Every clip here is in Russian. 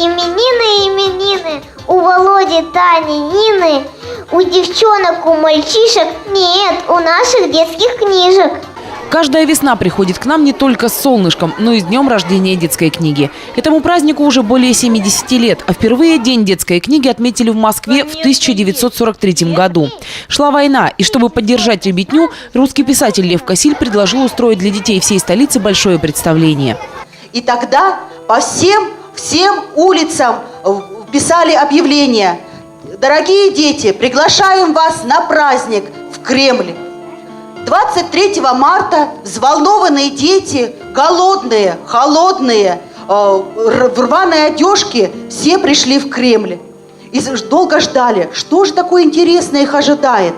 Именины, именины, у Володи, Тани, Нины, у девчонок, у мальчишек, нет, у наших детских книжек. Каждая весна приходит к нам не только с солнышком, но и с днем рождения детской книги. Этому празднику уже более 70 лет, а впервые День детской книги отметили в Москве в 1943 году. Шла война, и чтобы поддержать ребятню, русский писатель Лев Косиль предложил устроить для детей всей столицы большое представление. И тогда по всем, всем улицам писали объявления. Дорогие дети, приглашаем вас на праздник в Кремль. 23 марта взволнованные дети, голодные, холодные, э, в рваной одежке, все пришли в Кремль. И долго ждали, что же такое интересное их ожидает.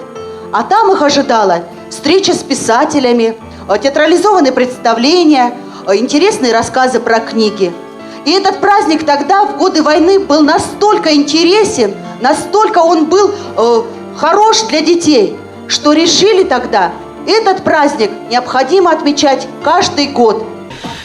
А там их ожидала встреча с писателями, э, театрализованные представления, э, интересные рассказы про книги. И этот праздник тогда, в годы войны, был настолько интересен, настолько он был э, хорош для детей, что решили тогда, этот праздник необходимо отмечать каждый год.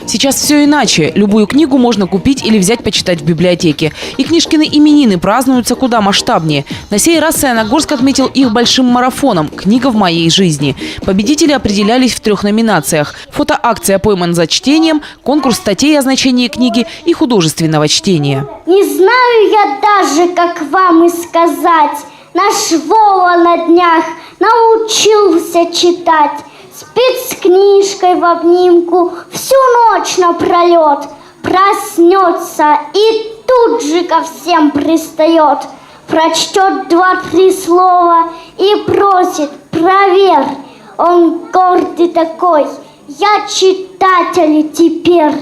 Сейчас все иначе. Любую книгу можно купить или взять почитать в библиотеке. И книжкины именины празднуются куда масштабнее. На сей раз Саяногорск отметил их большим марафоном «Книга в моей жизни». Победители определялись в трех номинациях. Фотоакция «Пойман за чтением», конкурс статей о значении книги и художественного чтения. Не знаю я даже, как вам и сказать. Наш Вова на днях научился читать. Спит с книжкой в обнимку всю ночь напролет. Проснется и тут же ко всем пристает. Прочтет два-три слова и просит, проверь. Он гордый такой, я читатель теперь.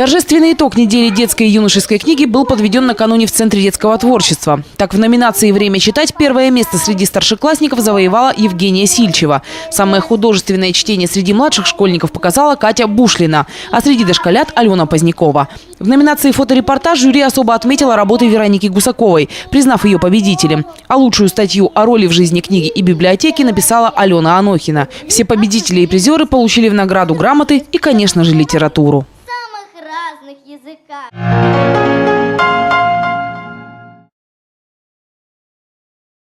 Торжественный итог недели детской и юношеской книги был подведен накануне в Центре детского творчества. Так, в номинации «Время читать» первое место среди старшеклассников завоевала Евгения Сильчева. Самое художественное чтение среди младших школьников показала Катя Бушлина, а среди дошколят – Алена Позднякова. В номинации «Фоторепортаж» жюри особо отметила работы Вероники Гусаковой, признав ее победителем. А лучшую статью о роли в жизни книги и библиотеки написала Алена Анохина. Все победители и призеры получили в награду грамоты и, конечно же, литературу. música.